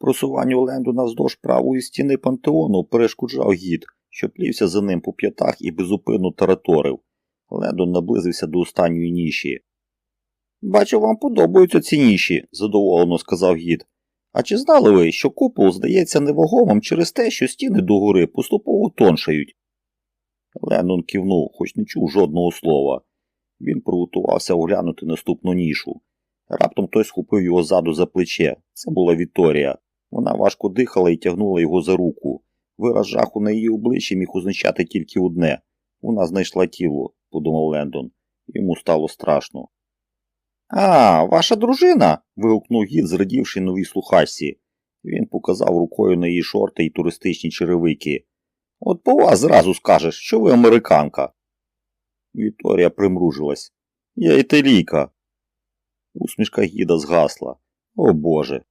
Просуванню Лендона вздовж правої стіни пантеону перешкоджав гід, що плівся за ним по п'ятах і безупинно тараторив. Лендон наблизився до останньої ніші. Бачу, вам подобаються ці ніші, задоволено сказав гід. А чи знали ви, що купол здається невагомим через те, що стіни догори поступово тоншають? Леннон кивнув, хоч не чув жодного слова. Він приготувався оглянути наступну нішу. Раптом хтось схопив його ззаду за плече. Це була Вікторія. Вона важко дихала і тягнула його за руку. Вираз жаху на її обличчі міг означати тільки одне. Вона знайшла тіло, подумав Лендон. Йому стало страшно. А, ваша дружина. вигукнув гід, зрадівши новій слухачці. Він показав рукою на її шорти і туристичні черевики. От по вас зразу скажеш, що ви американка. Вікторія примружилась. Я італійка. Усмішка гіда згасла. О Боже,